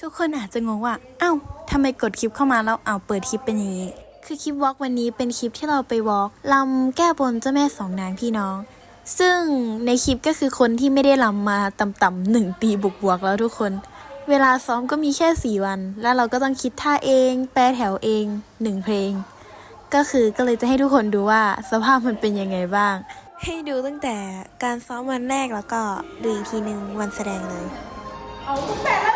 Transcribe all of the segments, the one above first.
ทุกคนอาจจะงงว่า เอ้าทำไมกดคลิปเข้ามาแล้วเอาเปิดคลิปเป็นอย่างนี้ คือคลิปวอล์กวันนี้เป็นคลิปที่เราไปวอล์กลำแก้บนเจ้าแม่สองนางพี่น้อง ซึ่งในคลิปก็คือคนที่ไม่ได้ลำมาต่ำๆหนึ่งปีบวกๆแล้วทุกคน เวลาซ้อมก็มีแค่สี่วัน แล้วเราก็ต้องคิดท่าเอง แปลแถวเองหนึ่งเพลง ก็คือก็เลยจะให้ทุกคนดูว่าสภาพมันเป็นยังไงบ้าง ให้ดูตั้งแต่การซ้อมวันแรกแล้วก็ดูอีกทีหนึ่งวันแสดงเลยฮา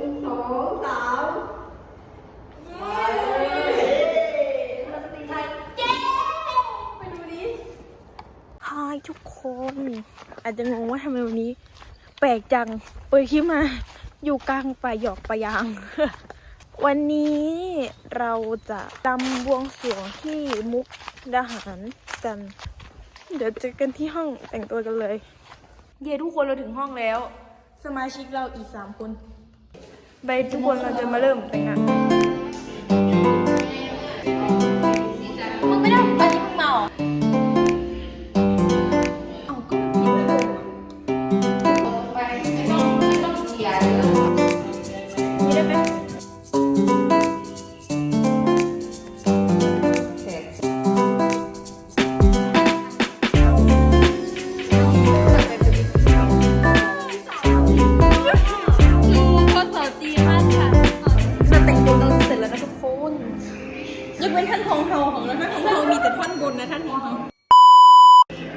ยทุกคน อาจจะงงว่าทำไมวันนี้ แปลกจัง เปิดคลิปมา อยู่กลางป่าหยอกป่ายาง วันนี้เราจะดำบวงสรวงที่มุกดาหารกัน เดี๋ยวเจอกันที่ห้องแต่งตัวกันเลย เย้ทุกคนเราถึงห้องแล้ว สมาชิกเราอีกสามคน ไปทุกคนเราจะมาเริ่มแต่งงาน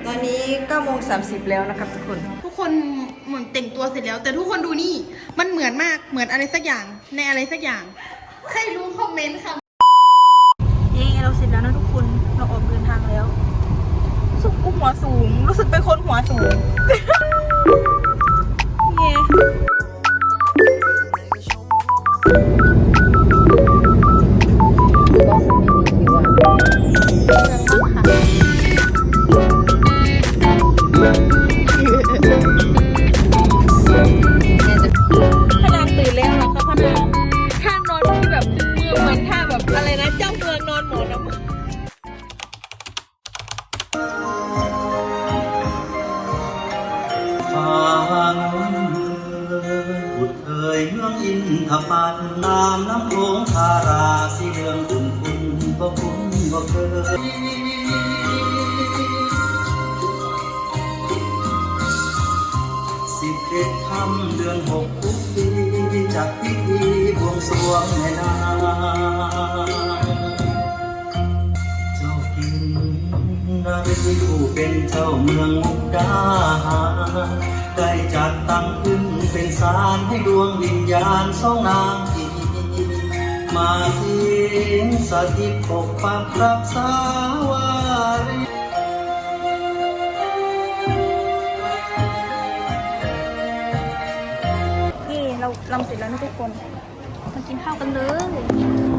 ตอนนี้9โมง30 แล้วนะครับทุกคน ทุกคนเหมือนแต่งตัวเสร็จแล้ว แต่ทุกคนดูนี่ มันเหมือนมากเหมือนอะไรสักอย่างในอะไรสักอย่าง ใครรู้คอมเมนต์ค่ะเย้เราเสร็จแล้วนะทุกคนเราออกเดินทางแล้วรู้สึกอุ้มหัวสูง รู้สึกเป็นคนหัวสูง อะไรนะเจ้าเมืองนอนหมอนน้ำฟังบุตรเอ่ยเมืองอินทปันตามน้ำโขงคาราสีเรืองคุณคุณก็คุณก็เคย เจ้าเมืองมุกดาหารได้จัดตั้งขึ้นเป็นศาลให้ดวงวิญญาณสองนางอีมาสิงสถิตปกปักรักษาวารีนี่เราลำเสร็จแล้วนะทุกคน มากินข้าวกันเลย